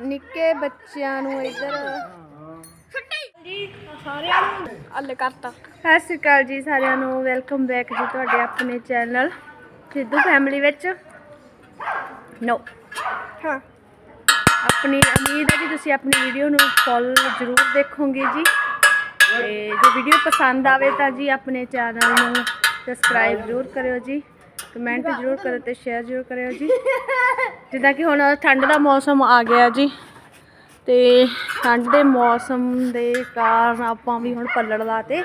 ਨਿੱਕੇ ਬੱਚਿਆਂ ਨੂੰ ਇੱਧਰ। ਸਾਰਿਆਂ ਨੂੰ ਅੱਲੇ ਕਰਤਾ। ਸਤਿ ਸ਼੍ਰੀ ਅਕਾਲ ਜੀ ਸਾਰਿਆਂ ਨੂੰ ਵੈਲਕਮ ਬੈਕ ਜੀ ਤੁਹਾਡੇ ਆਪਣੇ ਚੈਨਲ ਸਿੱਧੂ ਫੈਮਿਲੀ ਵਿੱਚ। ਨੋ ਹਾਂ। ਆਪਣੀ ਉਮੀਦ ਹੈ ਕਿ ਤੁਸੀਂ ਆਪਣੀ ਵੀਡੀਓ ਨੂੰ ਫੁੱਲ ਜ਼ਰੂਰ ਦੇਖੋਗੇ ਜੀ। ਤੇ ਜੇ ਵੀਡੀਓ ਪਸੰਦ ਆਵੇ ਤਾਂ ਜੀ ਆਪਣੇ ਚੈਨਲ ਨੂੰ ਸਬਸਕ੍ਰਾਈਬ ਜ਼ਰੂਰ ਕਰਿਓ ਜੀ। ਕਮੈਂਟ ਜ਼ਰੂਰ ਕਰੋ ਤੇ ਸ਼ੇਅਰ ਜ਼ਰੂਰ ਕਰਿਓ ਜੀ। ਜਿੱਦਾਂ ਕਿ ਹੁਣ ਠੰਡ ਦਾ ਮੌਸਮ ਆ ਗਿਆ ਜੀ। ਤੇ ਠੰਡ ਦੇ ਮੌਸਮ ਦੇ ਕਾਰਨ ਆਪਾਂ ਵੀ ਹੁਣ ਪੱਲੜ ਲਾਤੇ।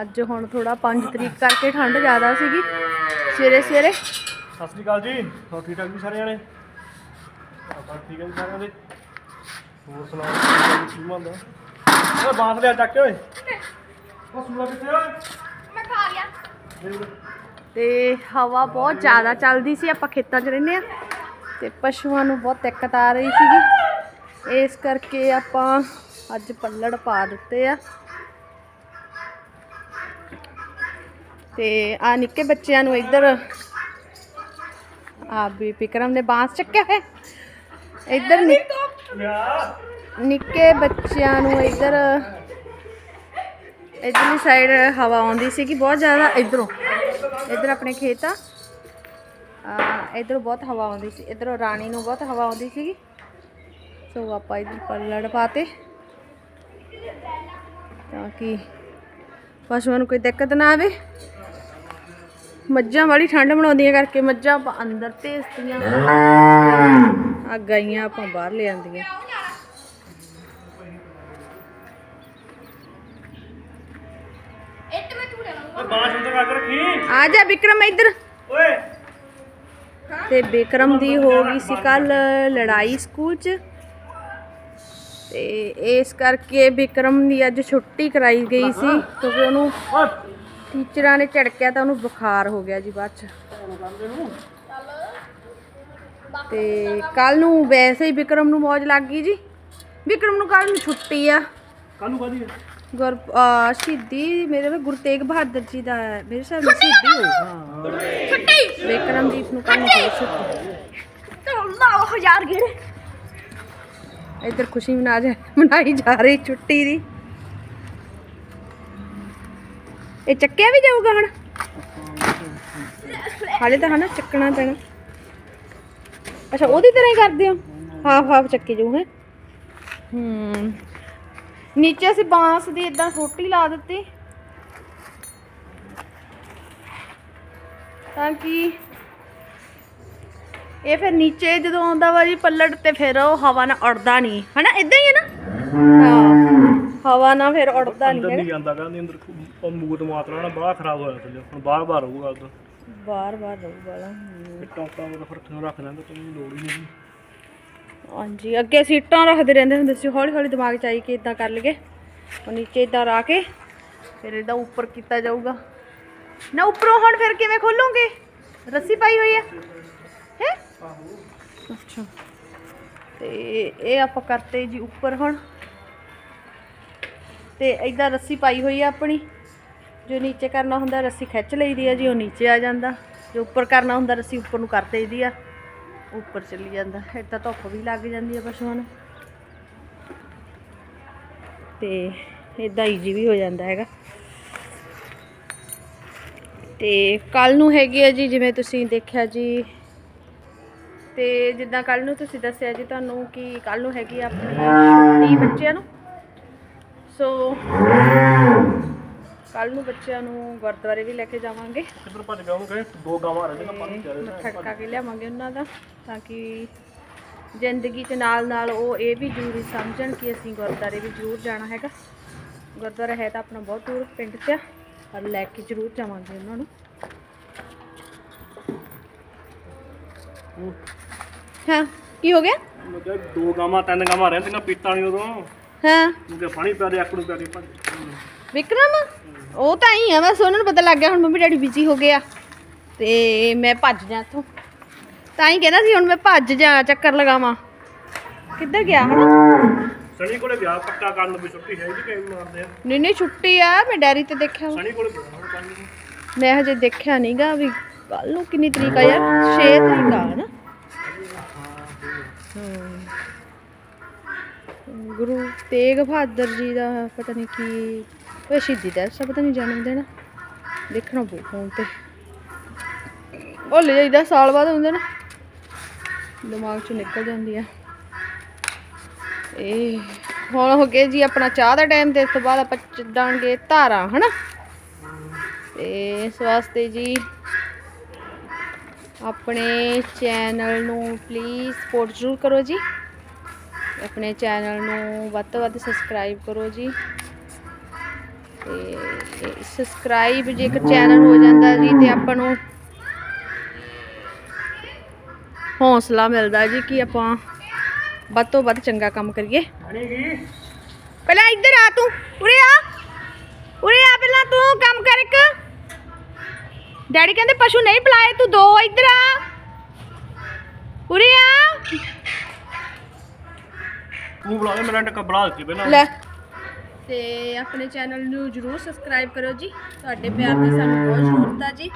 ਅੱਜ ਹੁਣ ਥੋੜਾ 5 ਤਰੀਕ ਕਰਕੇ ਠੰਡ ਜ਼ਿਆਦਾ ਸੀਗੀ। ਸਵੇਰੇ ਸਵੇਰੇ। ਸਤਿ ਸ਼੍ਰੀ ਅਕਾਲ ਜੀ। ਹੋਰ ਠੀਕ ਠਾਕ ਜੀ ਸਾਰੇ ਜਣੇ ਆਪਾਂ ਠੀਕ ਹੈ ਜੀ ਸਾਰਿਆਂ ਦੇ। ਹੋਰ ਸੁਣਾਓ ਕੀ ਮੰਨਦਾ ਓਏ ਬਾਂਸ ਲਿਆ ਚੱਕ ਓਏ। ਉਹ ਸੂਲਾ ਕਿੱਥੇ ਓਏ ਮੈਂ ਖਾ ਗਿਆ। ਤੇ ਹਵਾ ਬਹੁਤ ਜ਼ਿਆਦਾ ਚੱਲਦੀ ਸੀ, ਆਪਾਂ ਖੇਤਾਂ 'ਚ ਰਹਿੰਦੇ ਆ ਤੇ ਪਸ਼ੂਆਂ ਨੂੰ ਬਹੁਤ ਦਿੱਕਤ ਆ ਰਹੀ ਸੀਗੀ। ਇਸ ਕਰਕੇ ਆਪਾਂ ਅੱਜ ਪੱਲੜ ਪਾ ਦਿੱਤੇ ਆ। ਤੇ ਆ ਨਿੱਕੇ ਬੱਚਿਆਂ ਨੂੰ ਇੱਧਰ ਆ ਵੀ ਵਿਕਰਮ ਨੇ ਬਾਂਸ ਚੱਕਿਆ ਹੈ ਇੱਧਰ ਨਿ- ਨਿੱਕੇ ਬੱਚਿਆਂ ਨੂੰ ਇੱਧਰ ਇਧਰਲੀ ਸਾਈਡ ਹਵਾ ਆਉਂਦੀ ਸੀਗੀ, ਬਹੁਤ ਜ਼ਿਆਦਾ ਇਧਰੋਂ। ਇਧਰ ਆਪਣੇ ਖੇਤ ਆ। ਆ ਬਹੁਤ ਹਵਾ ਆਉਂਦੀ ਸੀ। ਇਧਰੋਂ ਰਾਣੀ ਨੂੰ ਬਹੁਤ ਹਵਾ ਆਉਂਦੀ ਸੀਗੀ। ਸੋ ਆਪਾਂ ਇਧਰ ਪੱਲੜ ਪਾਤੇ। ਤਾਂ ਕਿ ਪਸ਼ੂਆਂ ਨੂੰ ਕੋਈ ਦਿੱਕਤ ਨਾ ਆਵੇ। ਮੱਝਾਂ ਵਾਲੀ ਠੰਡ ਬਣਾਉਂਦੀਆਂ ਕਰਕੇ ਮੱਝਾਂ ਆਪਾਂ ਅੰਦਰ ਭੇਜਤੀਆਂ। ਆ ਗਾਈਆਂ ਆਪਾਂ ਬਾਹਰ ਲੈ ਆਂਦੀਆਂ ਬਾਂਸ ਅੰਦਰ ਰੱਖ ਰੱਖੀ। ਆ ਜਾ ਵਿਕਰਮ ਇੱਧਰ। ਓਏ। ਤੇ ਵਿਕਰਮ ਦੀ ਹੋ ਗਈ ਸੀ ਕੱਲ ਲੜਾਈ ਸਕੂਲ 'ਚ। ਤੇ ਇਸ ਕਰਕੇ ਵਿਕਰਮ ਦੀ ਅੱਜ ਛੁੱਟੀ ਕਰਾਈ ਗਈ ਸੀ। ਕਿਉਂਕਿ ਉਹਨੂੰ ਟੀਚਰਾਂ ਨੇ ਝੜਕਿਆ ਤਾਂ ਉਹਨੂੰ ਬੁਖਾਰ ਹੋ ਗਿਆ ਜੀ ਬਾਅਦ 'ਚ। ਤੇ ਕੱਲ ਨੂੰ ਵੈਸੇ ਹੀ ਵਿਕਰਮ ਨੂੰ ਮੌਜ ਲੱਗ ਗਈ ਜੀ। ਵਿਕਰਮ ਨੂੰ ਕੱਲ ਨੂੰ ਛੁੱਟੀ ਆ। ਕੱਲ ਨੂੰ ਕਾਦੀ ਗੁਰ ਆ, ਸ਼ਹੀਦੀ ਮੇਰੇ ਨਾਲ ਗੁਰੂ ਤੇਗ ਬਹਾਦਰ ਜੀ ਦਾ ਹੈ। ਮੇਰੇ ਨਾਲ ਸ਼ਹੀਦੀ ਹੋਊਗਾ ਵਿਕਰਮਜੀਤ ਨੂੰ ਕੱਲ ਨੂੰ ਲਾਓ ਹਜ਼ਾਰ ਗੇੜੇ। ਇੱਧਰ ਖੁਸ਼ੀ ਮਨਾ ਜਾ ਮਨਾਈ ਜਾ ਰਹੀ ਛੁੱਟੀ ਦੀ। ਇਹ ਚੱਕਿਆ ਵੀ ਜਾਊਗਾ ਹੁਣ? ਹਾਲੇ ਤਾਂ ਹਨਾ ਚੱਕਣਾ ਪੈਣਾ। ਅੱਛਾ ਉਹਦੀ ਤਰ੍ਹਾਂ ਹੀ ਕਰਦੇ ਹੋ? ਹਾਫ ਹਾਫ ਚੱਕੇ ਜਾਊ ਹੈ? ਹੂੰ। ਨੀਚੇ ਅਸੀਂ ਬਾਂਸ ਦੀ ਇਦਾਂ ਸੋਟੀ ਲਾ ਦਿੱਤੀ। ਤਾਂ ਕਿ ਇਹ ਫਿਰ ਨੀਚੇ ਜਦੋਂ ਆਉਂਦਾ ਵਾ ਜੀ ਪੱਲੜ ਤੇ ਫਿਰ ਉਹ ਹਵਾ ਨਾਲ ਉੜਦਾ ਨਹੀਂ ਹਨਾ ਇਦਾਂ ਹੀ ਹੈ ਨਾ? ਹਾਂ ਹਵਾ ਨਾਲ ਫਿਰ ਉੜਦਾ ਅੰਦਰ ਨਹੀਂ ਹੈਗਾ। ਜਾਂਦਾ ਕਹਿੰਦੇ ਅੰਦਰ ਉਹ ਮੂਤ ਮਾਤਰਾ ਨਾ ਬੜਾ ਖਰਾਬ ਹੋਇਆ ਥੱਲੇ ਹੁਣ ਬਾਹਰ ਬਾਹਰ ਹੋਊਗਾ ਉਦੋਂ। ਬਾਰ ਬਾਰ ਰਹੂਗਾ ਨਾ। ਟਾਪਾ ਉਹ ਫਿਰ ਤੁਹਾਨੂੰ ਰੱਖ ਦਾਂਗੇ ਤੈਨੂੰ ਲੋੜ ਹੀ ਨਹੀਂ। ਹਾਂਜੀ, ਅੱਗੇ ਸੀਟਾਂ ਰੱਖਦੇ ਰਹਿੰਦੇ ਹੁੰਦੇ ਸੀ, ਹੌਲੀ ਹੌਲੀ ਦਿਮਾਗ ਚ ਆਈ ਕਿ ਇਦਾਂ ਕਰ ਲਈਏ। ਉਹ ਨੀਚੇ ਇਦਾਂ ਰਾ ਕੇ ਫਿਰ ਇਹਦਾ ਉੱਪਰ ਕੀਤਾ ਜਾਊਗਾ। ਨਾ ਉੱਪਰੋਂ ਹੁਣ ਫਿਰ ਕਿਵੇਂ ਖੋਲੋਗੇ? ਰੱਸੀ ਪਾਈ ਹੋਈ ਹੈ। ਹੈ? ਅੱਛਾ। ਤੇ ਇਹ ਆਪਾਂ ਕਰਤੇ ਜੀ ਉੱਪਰ ਹੁਣ। ਤੇ ਇਦਾਂ ਰੱਸੀ ਪਾਈ ਹੋਈ ਆ ਆਪਣੀ। ਜੋ ਨੀਚੇ ਕਰਨਾ ਹੁੰਦਾ, ਰੱਸੀ ਖਿੱਚ ਲਈਦੀ ਆ ਜੀ, ਉਹ ਨੀਚੇ ਆ ਜਾਂਦਾ। ਜੋ ਉੱਪਰ ਕਰਨਾ ਹੁੰਦਾ, ਰੱਸੀ ਉੱਪਰ ਨੂੰ ਕਰ ਦੇਈਦੀ ਆ। ਉੱਪਰ ਚਲੀ ਜਾਂਦਾ। ਫਿਰ ਤਾਂ ਧੁੱਪ ਵੀ ਲੱਗ ਜਾਂਦੀ ਹੈ ਪਸ਼ੂਆਂ ਨੂੰ। ਤੇ ਇਦਾਂ ਈਜੀ ਵੀ ਹੋ ਜਾਂਦਾ ਹੈਗਾ। ਤੇ ਕੱਲ ਨੂੰ ਹੈਗੀ ਆ ਜੀ, ਜਿਵੇਂ ਤੁਸੀਂ ਦੇਖਿਆ ਜੀ, ਤੇ ਜਿੱਦਾਂ ਕੱਲ ਨੂੰ ਤੁਸੀਂ ਦੱਸਿਆ ਜੀ, ਤੁਹਾਨੂੰ ਕਿ ਕੱਲ ਨੂੰ ਹੈਗੀ ਆ ਆਪਣੀ ਛੁੱਟੀ ਬੱਚਿਆਂ ਨੂੰ। ਸੋ ਕੱਲ ਨੂੰ ਬੱਚਿਆਂ ਨੂੰ ਗੁਰਦੁਆਰੇ ਵੀ ਲੈ ਕੇ ਜਾਵਾਂਗੇ। ਕਿੱਧਰ ਭੱਜ ਉਹ ਕਹੇ ਦੋ ਗਾਵਾਂ ਰਹਿ ਜਾਣਾ ਪਾਣੀ ਚਾਰੇ ਮੱਥਾ ਟਕਾ ਕੇ ਲਿਆਵਾਂਗੇ ਉਹਨਾਂ ਦਾ ਤਾਂ ਕਿ ਜ਼ਿੰਦਗੀ 'ਚ ਨਾਲ ਨਾਲ ਉਹ ਇਹ ਵੀ ਜ਼ਰੂਰੀ ਸਮਝਣ ਕਿ ਅਸੀਂ ਗੁਰਦੁਆਰੇ ਵੀ ਜ਼ਰੂਰ ਜਾਣਾ ਹੈਗਾ। ਗੁਰਦੁਆਰਾ ਹੈ ਤਾਂ ਆਪਣਾ ਬਹੁਤ ਦੂਰ ਪਿੰਡ 'ਚ ਆ ਪਰ ਲੈ ਕੇ ਜ਼ਰੂਰ ਜਾਵਾਂਗੇ ਉਹਨਾਂ ਨੂੰ। ਹਾਂ ਕੀ ਹੋ ਗਿਆ? ਮੈਂ ਕਿਹਾ ਦੋ ਗਾਵਾਂ ਤਿੰਨ ਗਾਵਾਂ ਰਹਿੰਦੀਆਂ ਪੀਤਾ ਨਹੀਂ ਉਦੋਂ। ਹਾਂ। ਕਿਉਂਕਿ ਪਾਣੀ ਪਿਆ ਦੇ ਆਕੜੂ ਪਿਆ ਦੇ ਭੱਜ ਵਿਕਰਮ? ਉਹ ਤਾਂ ਹੀ ਆ ਬਸ ਉਹਨਾਂ ਨੂੰ ਪਤਾ ਲੱਗ ਗਿਆ ਹੁਣ ਮੰਮੀ ਡੈਡੀ ਬਿਜ਼ੀ ਹੋ ਗਿਆ ਤੇ ਮੈਂ ਭੱਜ ਜਾ ਇੱਥੋਂ। ਤਾਂ ਹੀ ਕਹਿੰਦਾ ਸੀ ਹੁਣ ਮੈਂ ਭੱਜ ਜਾ ਚੱਕਰ ਲਗਾਵਾਂ। ਕਿੱਧਰ ਗਿਆ ਹਨਾ? ਸਣੀ ਕੋਲੇ ਗਿਆ ਪੱਕਾ ਕਰਨ ਨੂੰ ਵੀ ਛੁੱਟੀ ਹੈ ਜੀ ਕਿਵੇਂ ਮਾਰਦੇ ਆ। ਨਹੀਂ ਨਹੀਂ ਛੁੱਟੀ ਆ ਮੈਂ ਡੈਰੀ ਤੇ ਦੇਖਿਆ। ਵਾ। ਸਣੀ ਕੋਲੇ ਗਿਆ ਹੁਣ ਕੱਲ ਨੂੰ ਮੈਂ ਹਜੇ ਦੇਖਿਆ ਨਹੀਂਗਾ ਵੀ ਕੱਲ ਨੂੰ ਕਿੰਨੀ ਤਰੀਕ ਆ ਯਾਰ 6 ਤਰੀਕ ਆ ਨਾ ਹਮ ਗੁਰੂ ਤੇਗ ਬਹਾਦਰ ਜੀ ਦਾ ਪਤਾ ਨਹੀਂ ਕੀ ਉਹ ਸ਼ਹੀਦੀ ਦਾ ਆ ਪਤਾ ਨਹੀਂ ਜਨਮ ਦਿਨ। ਦੇਖਣਾ ਪਊ ਫੋਨ ਤੇ। ਉਹ ਲੈ ਜਾਈਦਾ ਸਾਲ ਬਾਅਦ ਹੁੰਦੇ ਨਾ। ਦਿਮਾਗ ਚੋਂ ਨਿਕਲ ਜਾਂਦੀ ਆ। ਇਹ ਹੁਣ ਹੋ ਗਏ ਜੀ ਆਪਣਾ ਚਾਹ ਦਾ ਟਾਈਮ ਤੇ, ਇਸ ਤੋਂ ਬਾਅਦ ਆਪਾਂ ਚੱਲਾਂਗੇ ਧਾਰਾਂ, ਹਨਾ? ਤੇ ਇਸ ਵਾਸਤੇ ਜੀ ਆਪਣੇ ਚੈਨਲ ਨੂੰ ਪਲੀਜ਼ ਸਪੋਰਟ ਜ਼ਰੂਰ ਕਰੋ ਜੀ। ਆਪਣੇ ਚੈਨਲ ਨੂੰ ਵੱਧ ਤੋਂ ਵੱਧ ਸਬਸਕ੍ਰਾਈਬ ਕਰੋ ਜੀ। ਤੇ ਸਬਸਕ੍ਰਾਈਬ ਜੇਕਰ ਚੈਨਲ ਹੋ ਜਾਂਦਾ ਜੀ ਤੇ ਆਪਾਂ ਨੂੰ ਹੌਸਲਾ ਮਿਲਦਾ ਜੀ ਕਿ ਆਪਾਂ ਵੱਧ ਤੋਂ ਵੱਧ ਚੰਗਾ ਕੰਮ ਕਰੀਏ। ਪਹਿਲਾਂ ਇੱਧਰ ਆ ਤੂੰ ਉਰੇ ਆ। ਉਰੇ ਆ ਪਹਿਲਾਂ ਤੂੰ ਕੰਮ ਕਰ ਇੱਕ। ਡੈਡੀ ਕਹਿੰਦੇ ਪਸ਼ੂ ਨਹੀਂ ਪਲਾਏ ਤੂੰ ਦੋ ਇੱਧਰ ਆ। ਉਰੇ ਆ। ਤੂੰ ਬੁਲਾ ਦੇ ਮੇਰਾ ਟੱਕਾ ਦਿੱਤੀ ਪਹਿਲਾਂ। ਲੈ। ਤੇ ਆਪਣੇ ਚੈਨਲ ਨੂੰ ਜਰੂਰ ਸਬਸਕ੍ਰਾਈਬ ਕਰੋ ਜੀ। ਤੁਹਾਡੇ ਪਿਆਰ ਦੀ ਸਾਨੂੰ ਬਹੁਤ ਜ਼ਰੂਰਤ ਆ ਜੀ।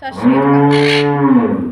ਸਤਿ ਸ਼੍ਰੀ ਅਕਾਲ।